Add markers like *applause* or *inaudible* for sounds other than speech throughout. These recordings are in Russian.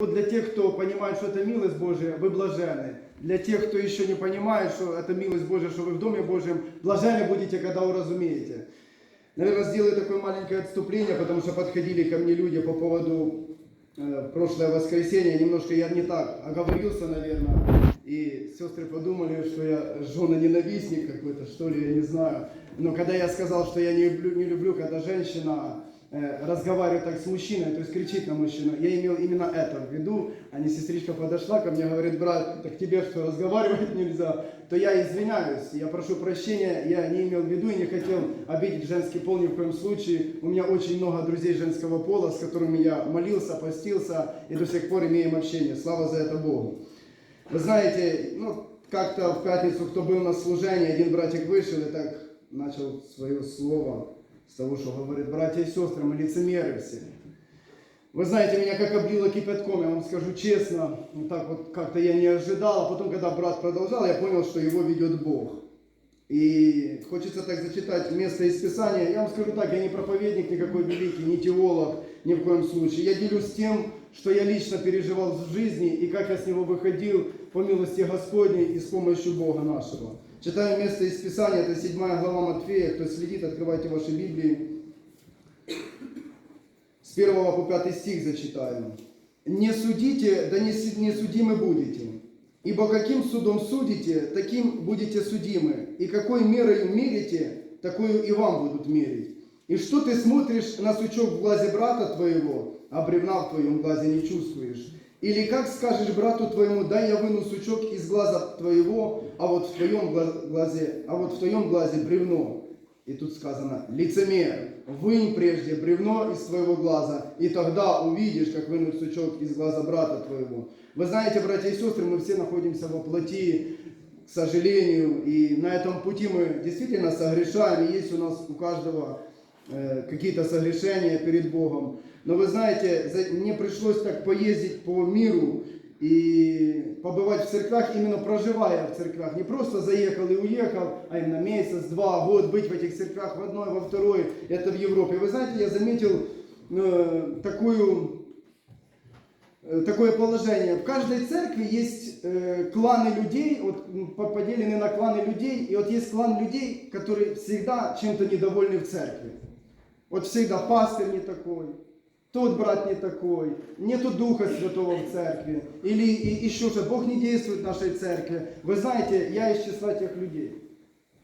Вот для тех, кто понимает, что это милость Божия, вы блаженны. Для тех, кто еще не понимает, что это милость Божия, что вы в Доме Божьем, блаженны будете, когда уразумеете. Наверное, сделаю такое маленькое отступление, потому что подходили ко мне люди по поводу э, прошлое воскресенье. Немножко я не так оговорился, наверное. И сестры подумали, что я жена-ненавистник какой-то, что ли, я не знаю. Но когда я сказал, что я не люблю, не люблю когда женщина э, так с мужчиной, то есть кричит на мужчину, я имел именно это в виду, а не сестричка подошла ко мне, говорит, брат, так тебе что, разговаривать нельзя? То я извиняюсь, я прошу прощения, я не имел в виду и не хотел обидеть женский пол ни в коем случае. У меня очень много друзей женского пола, с которыми я молился, постился и до сих пор имеем общение. Слава за это Богу. Вы знаете, ну, как-то в пятницу, кто был на служении, один братик вышел и так начал свое слово с того, что говорит, братья и сестры, мы лицемеры все. Вы знаете, меня как облило кипятком, я вам скажу честно, вот так вот как-то я не ожидал, а потом, когда брат продолжал, я понял, что его ведет Бог. И хочется так зачитать место из Писания. Я вам скажу так, я не проповедник никакой великий, не теолог, ни в коем случае. Я делюсь тем, что я лично переживал в жизни и как я с него выходил по милости Господней и с помощью Бога нашего. Читаю место из Писания, это 7 глава Матфея. Кто следит, открывайте ваши Библии. С 1 по 5 стих зачитаем. «Не судите, да не судимы будете. Ибо каким судом судите, таким будете судимы. И какой мерой мерите, такую и вам будут мерить. И что ты смотришь на сучок в глазе брата твоего, а бревна в твоем глазе не чувствуешь? Или как скажешь брату твоему, дай я выну сучок из глаза твоего, а вот в твоем гла- глазе, а вот в твоем глазе бревно. И тут сказано, лицемер, вынь прежде бревно из твоего глаза, и тогда увидишь, как вынуть сучок из глаза брата твоего. Вы знаете, братья и сестры, мы все находимся во плоти, к сожалению, и на этом пути мы действительно согрешаем, и есть у нас у каждого э, какие-то согрешения перед Богом. Но вы знаете, мне пришлось так поездить по миру и побывать в церквях, именно проживая в церквях. Не просто заехал и уехал, а именно месяц, два, год быть в этих церквях в одной, во второй, это в Европе. Вы знаете, я заметил э, такую э, такое положение. В каждой церкви есть э, кланы людей, вот поделены на кланы людей, и вот есть клан людей, которые всегда чем-то недовольны в церкви. Вот всегда пастор не такой, тот брат не такой, нету Духа Святого в церкви, или и, еще что, Бог не действует в нашей церкви. Вы знаете, я из числа тех людей.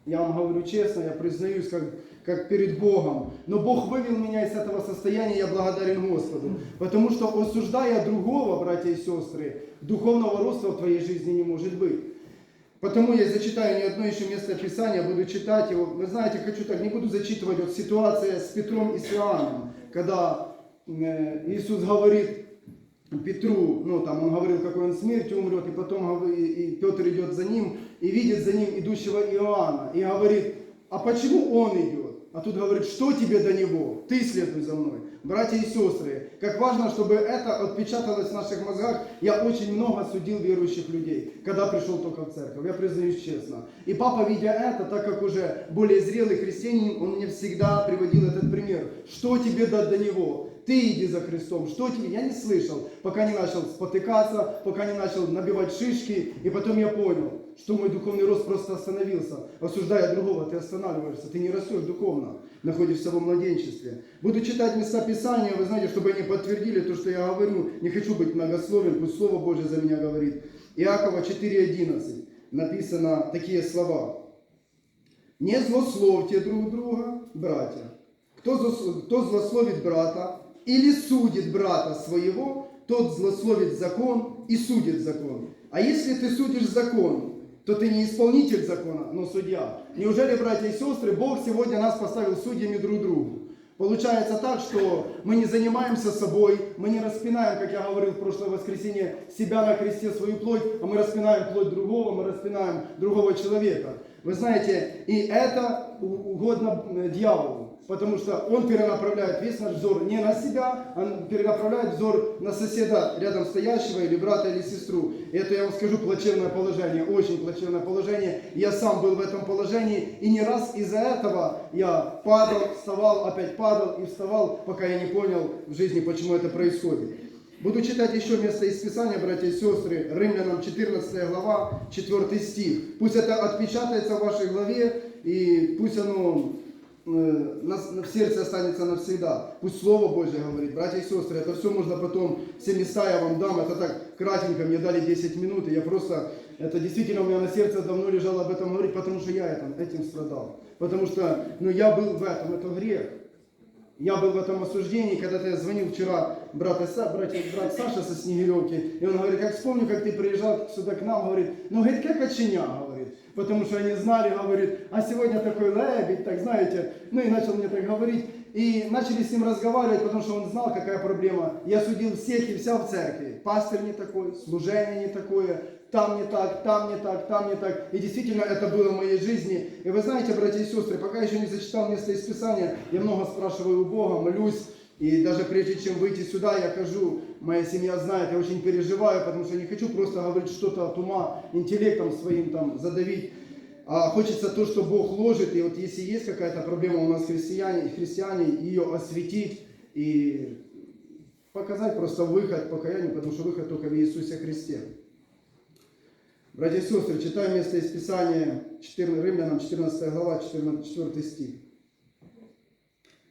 Я вам говорю честно, я признаюсь как, как перед Богом. Но Бог вывел меня из этого состояния, я благодарен Господу. Потому что осуждая другого, братья и сестры, духовного роста в твоей жизни не может быть. Потому я зачитаю не одно еще место Писания, буду читать его. Вы знаете, хочу так, не буду зачитывать вот ситуация с Петром и с Иоанном, когда Иисус говорит Петру, ну там он говорил, какой он смертью умрет, и потом и Петр идет за ним и видит за ним идущего Иоанна и говорит, а почему он идет? А тут говорит, что тебе до него? Ты следуй за мной. Братья и сестры, как важно, чтобы это отпечаталось в наших мозгах. Я очень много судил верующих людей, когда пришел только в церковь, я признаюсь честно. И папа, видя это, так как уже более зрелый христианин, он мне всегда приводил этот пример. Что тебе до, до него? Ты иди за Христом. Что тебе? Я не слышал, пока не начал спотыкаться, пока не начал набивать шишки. И потом я понял, что мой духовный рост просто остановился. Осуждая другого, ты останавливаешься, ты не растешь духовно, находишься во младенчестве. Буду читать места Писания, вы знаете, чтобы они подтвердили то, что я говорю. Не хочу быть многословен, пусть Слово Божье за меня говорит. Иакова 4.11 написано такие слова. Не злословьте друг друга, братья. Кто, злословит брата или судит брата своего, тот злословит закон и судит закон. А если ты судишь закон, то ты не исполнитель закона, но судья. Неужели, братья и сестры, Бог сегодня нас поставил судьями друг другу? Получается так, что мы не занимаемся собой, мы не распинаем, как я говорил в прошлое воскресенье, себя на кресте, свою плоть, а мы распинаем плоть другого, мы распинаем другого человека. Вы знаете, и это угодно э, дьяволу, потому что он перенаправляет весь наш взор не на себя, он перенаправляет взор на соседа рядом стоящего, или брата, или сестру. Это, я вам скажу, плачевное положение, очень плачевное положение. Я сам был в этом положении, и не раз из-за этого я падал, вставал, опять падал и вставал, пока я не понял в жизни, почему это происходит. Буду читать еще место из Писания, братья и сестры, Римлянам 14 глава, 4 стих. Пусть это отпечатается в вашей голове, и пусть оно в сердце останется навсегда. Пусть Слово Божье говорит, братья и сестры, это все можно потом, все места я вам дам, это так кратенько, мне дали 10 минут, и я просто, это действительно у меня на сердце давно лежало об этом говорить, потому что я этим, этим страдал. Потому что, ну, я был в этом, это грех. Я был в этом осуждении, когда я звонил вчера брат, Иса, братья, брат Саша со Снегиревки, и он говорит, как вспомню, как ты приезжал сюда к нам, говорит, ну, говорит, как очиня, потому что они знали, говорит, а сегодня такой лебедь, так знаете, ну и начал мне так говорить, и начали с ним разговаривать, потому что он знал, какая проблема. Я судил всех и вся в церкви. Пастор не такой, служение не такое, там не так, там не так, там не так. И действительно это было в моей жизни. И вы знаете, братья и сестры, пока еще не зачитал место из Писания, я много спрашиваю у Бога, молюсь. И даже прежде чем выйти сюда, я хожу, моя семья знает, я очень переживаю, потому что не хочу просто говорить что-то от ума, интеллектом своим там задавить. А хочется то, что Бог ложит, и вот если есть какая-то проблема у нас христиане, христиане ее осветить и показать просто выход покаянию, потому что выход только в Иисусе Христе. Братья и сестры, читаем место из Писания 14, Римлянам 14 глава, 14, 4 стих.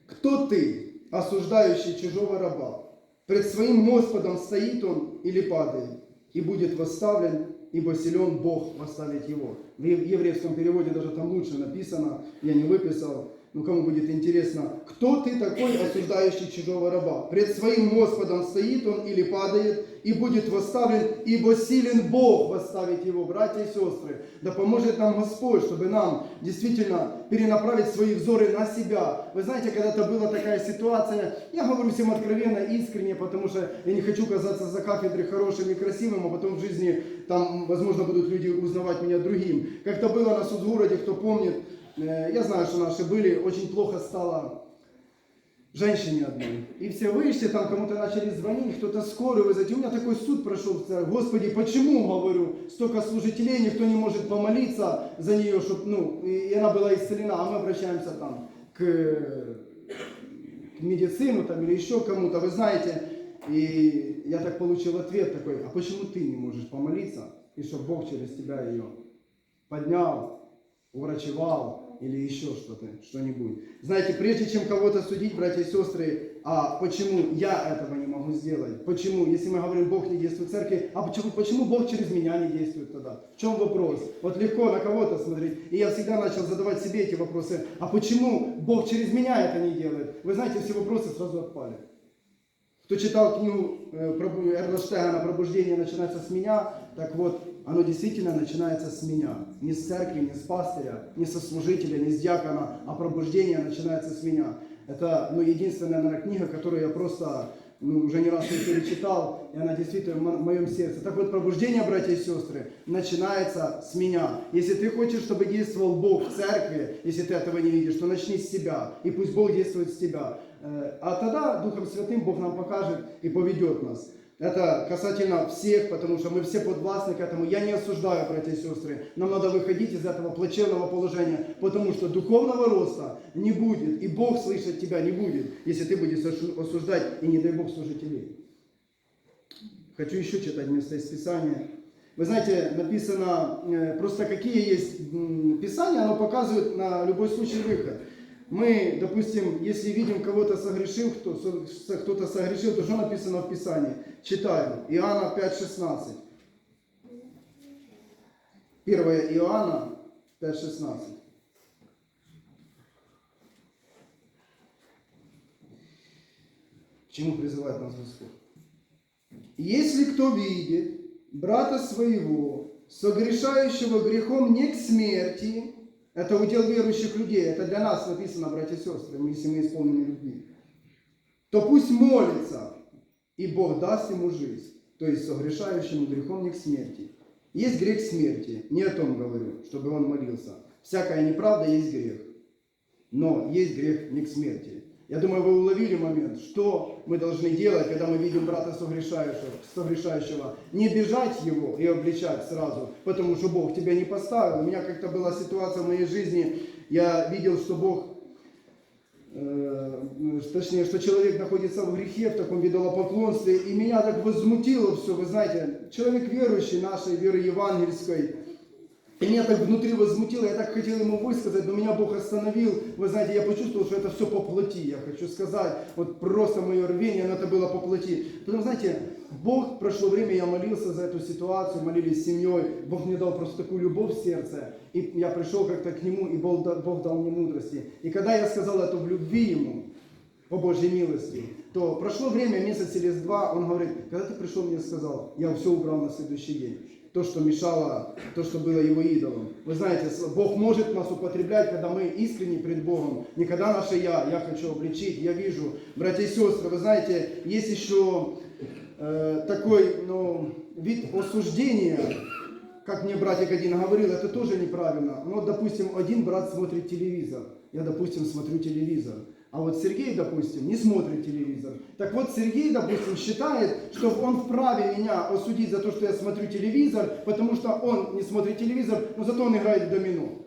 Кто ты, осуждающий чужого раба? Пред своим Господом стоит он или падает, и будет восставлен, ибо силен Бог восставить его. В ев- еврейском переводе даже там лучше написано, я не выписал, но кому будет интересно, кто ты такой, *laughs* осуждающий чужого раба? Пред своим Господом стоит он или падает, и будет восставлен, ибо силен Бог восставить его, братья и сестры. Да поможет нам Господь, чтобы нам действительно перенаправить свои взоры на себя. Вы знаете, когда-то была такая ситуация, я говорю всем откровенно, искренне, потому что я не хочу казаться за кафедрой хорошим и красивым, а потом в жизни там, возможно, будут люди узнавать меня другим. Как-то было на Судгороде, кто помнит, я знаю, что наши были, очень плохо стало женщине одной. И все вышли, там кому-то начали звонить, кто-то скорую вызвать. И у меня такой суд прошел. Господи, почему, говорю, столько служителей, никто не может помолиться за нее, чтобы, ну, и она была исцелена, а мы обращаемся там к, к медицину там, или еще кому-то, вы знаете. И я так получил ответ такой, а почему ты не можешь помолиться, и чтобы Бог через тебя ее поднял, урачевал или еще что-то, что-нибудь. Знаете, прежде чем кого-то судить, братья и сестры, а почему я этого не могу сделать? Почему, если мы говорим, Бог не действует в церкви, а почему, почему Бог через меня не действует тогда? В чем вопрос? Вот легко на кого-то смотреть. И я всегда начал задавать себе эти вопросы. А почему Бог через меня это не делает? Вы знаете, все вопросы сразу отпали. Кто читал книгу э, Пробу- Эрла Штегана «Пробуждение начинается с меня», так вот, оно действительно начинается с меня. Не с церкви, не с пастыря, не со служителя, не с диакона, а пробуждение начинается с меня. Это ну, единственная, наверное, книга, которую я просто ну, уже не раз перечитал, и она действительно в моем сердце. Так вот, пробуждение, братья и сестры, начинается с меня. Если ты хочешь, чтобы действовал Бог в церкви, если ты этого не видишь, то начни с себя, и пусть Бог действует с тебя. Э, А тогда Духом Святым Бог нам покажет и поведет нас. Это касательно всех, потому что мы все подвластны к этому. Я не осуждаю, братья и сестры. Нам надо выходить из этого плачевного положения, потому что духовного роста не будет, и Бог слышать тебя не будет, если ты будешь осуждать, и не дай Бог служителей. Хочу еще читать место из Писания. Вы знаете, написано, э, просто какие есть Писания, оно показывает на любой случай выход. Мы, допустим, если видим кого-то согрешил, кто, со- кто-то согрешил, то что написано в Писании? Читаем. Иоанна 5,16. 1 Иоанна 5,16. К чему призывает нас Господь? Если кто видит брата своего, согрешающего грехом не к смерти, это удел верующих людей, это для нас написано, братья и сестры, если мы исполнены любви, то пусть молится, и Бог даст ему жизнь, то есть согрешающему грехом не к смерти. Есть грех смерти, не о том говорю, чтобы он молился. Всякая неправда есть грех, но есть грех не к смерти. Я думаю, вы уловили момент, что мы должны делать, когда мы видим брата согрешающего, согрешающего. Не бежать его и обличать сразу, потому что Бог тебя не поставил. У меня как-то была ситуация в моей жизни, я видел, что Бог э, точнее, что человек находится в грехе, в таком идолопоклонстве, и меня так возмутило все, вы знаете, человек верующий нашей веры евангельской, и меня так внутри возмутило, я так хотел ему высказать, но меня Бог остановил. Вы знаете, я почувствовал, что это все по плоти. Я хочу сказать, вот просто мое рвение, но это было по плоти. Потому, знаете, Бог, прошло время, я молился за эту ситуацию, молились с семьей. Бог мне дал просто такую любовь в сердце. И я пришел как-то к Нему, и Бог, Бог дал мне мудрости. И когда я сказал это в любви Ему, по Божьей милости, то прошло время, месяц или два, он говорит, когда ты пришел, мне сказал, я все убрал на следующий день. То, что мешало, то, что было его идолом. Вы знаете, Бог может нас употреблять, когда мы искренне пред Богом. Не когда наше я, я хочу обличить, я вижу. Братья и сестры, вы знаете, есть еще э, такой ну, вид осуждения, как мне братик один говорил, это тоже неправильно. Вот, допустим, один брат смотрит телевизор, я, допустим, смотрю телевизор. А вот Сергей, допустим, не смотрит телевизор. Так вот, Сергей, допустим, считает, что он вправе меня осудить за то, что я смотрю телевизор, потому что он не смотрит телевизор, но зато он играет в домино.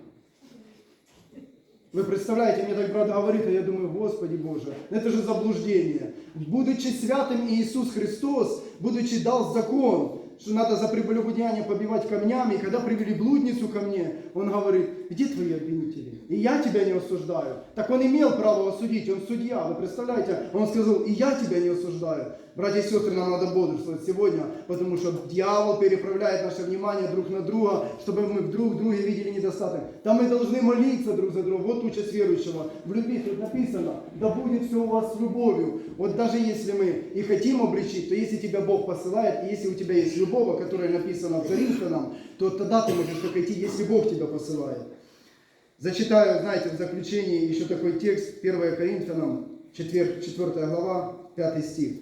Вы представляете, мне так брат говорит, а я думаю, Господи Боже, это же заблуждение. Будучи святым Иисус Христос, будучи дал закон, что надо за прелюбодеяние побивать камнями, и когда привели блудницу ко мне, он говорит, где твои обвинители? И я тебя не осуждаю. Так он имел право осудить, он судья, вы представляете? Он сказал, и я тебя не осуждаю. Братья и сестры, нам надо бодрствовать сегодня, потому что дьявол переправляет наше внимание друг на друга, чтобы мы вдруг в друге видели недостаток. Там мы должны молиться друг за друга. Вот участь верующего. В любви тут написано, да будет все у вас с любовью. Вот даже если мы и хотим обличить, то если тебя Бог посылает, и если у тебя есть любовь, которая написана в Коринфянам, то тогда ты можешь только идти, если Бог тебя посылает. Зачитаю, знаете, в заключении еще такой текст, 1 Коринфянам, 4, 4 глава, 5 стих.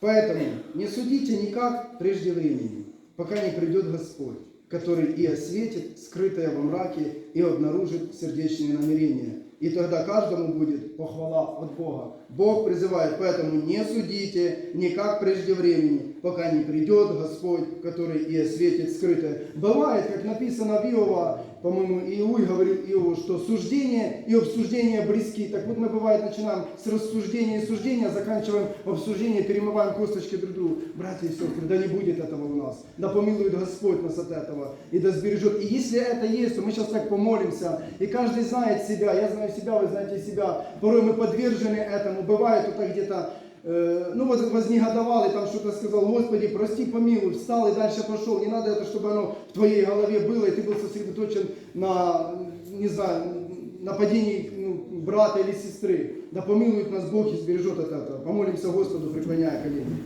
Поэтому не судите никак прежде времени, пока не придет Господь, который и осветит скрытое во мраке и обнаружит сердечные намерения. И тогда каждому будет похвала от Бога. Бог призывает, поэтому не судите никак прежде времени, пока не придет Господь, который и осветит скрытое. Бывает, как написано в Иова, по-моему, Иуй говорил Иову, что суждение и обсуждение близки. Так вот мы, бывает, начинаем с рассуждения и суждения, заканчиваем обсуждение, перемываем косточки друг другу. Братья и сестры, да не будет этого у нас. Да помилует Господь нас от этого и да сбережет. И если это есть, то мы сейчас так помолимся. И каждый знает себя, я знаю себя, вы знаете себя. Порой мы подвержены этому. Бывает вот так где-то ну вот вознегодовал и там что-то сказал, Господи, прости, помилуй, встал и дальше пошел. Не надо это, чтобы оно в твоей голове было, и ты был сосредоточен на, не знаю, нападении ну, брата или сестры. Да помилует нас Бог и сбережет от этого. Помолимся Господу, преклоняя колени.